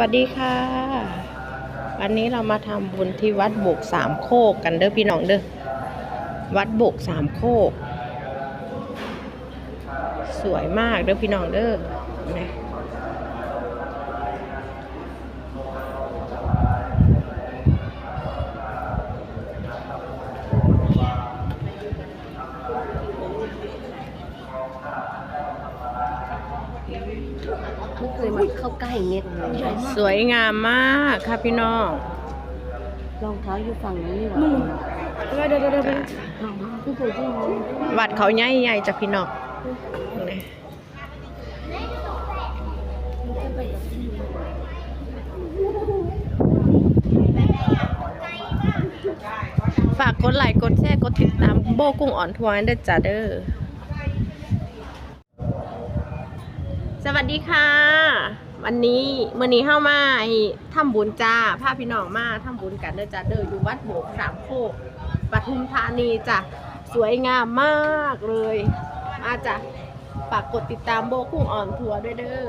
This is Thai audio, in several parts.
วัสดีค่ะ วันนี้เรามาทำบุญที่วัดโบกสามโคกกันเด้อพี่น้องเด้อวัดโบกสามโคก สวยมากเด้อพี่น้องเด้อนะ ไม่เคยมาเข้าใกล้อย่างเงี้ยใหญ่มากสวยงามมากค่ะพี่น้องรองเท้าอยู่ฝั่งนู้นนี่หว่าเดี๋ยวเดี๋ยวเดี๋ยวรองเท้าที่เคยที่นู้นวัดเขาใหญ่ๆจากพี่น้องฝากกดไลค์กดแชร์กดติดตามโบกุ้งอ่อนทวร์เด้อจ้าเด้อ วัสดีค่ะ วันนี้มื่อนี้เข้ามาทำบุญจ้าพาพี่น้องมาทำบุญกันเด้อจ้าเด้ออยู่วัดโบกสามโคกปทุมธานีจ้ะสวยงามมากเลย มาจ้ะฝากกดติดตามโบกุ้งอ่อนทัวร์ด้วยเด้อ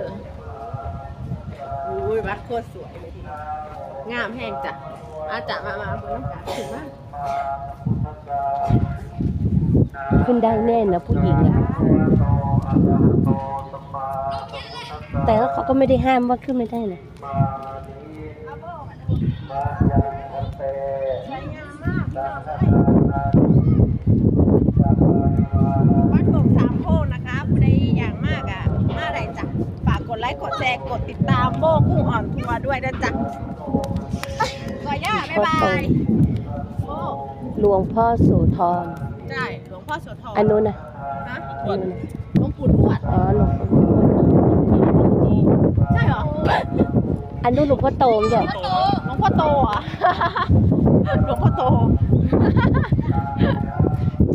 อุ้ยวัดโคตรสวยเลยทีงามแห้งจ้ะอาจ้ะมามาบนน้ำกันถึงมากขึ้นได้แน่นะผู้หญิงอะแต่ว่าเขา ก็ไม่ได้ห้ามว่าขึ้นไม่ได้นะสวยงามมากวัดโบกสามโคกนะคะผู้ใดอย่างมากอะมาได้จ้ะฝากกดไลค์กดแชร์กดติดตามโบกุ้งอ่อนทัวร์ด้วยนะจ๊ะก่อย่าบ๊ายบายโบหลวงพ่อโสธรใช่หลวงพ่อโสธรอันนู้นนะฮะอันนู้นนะหลวงปู่ทวดอ๋อหลวงพ่อ ใช่เหรออันนู้นหลวงพ่อโตมจ้ะหลวงพ่อโตเหรอะ หลวงพ่อโต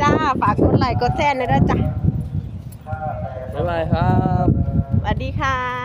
จ้า ฝากกดไลค์กดแชร์หน่อยด้วยจ้ะบ๊ายบายครับ สวัสดีค่ะ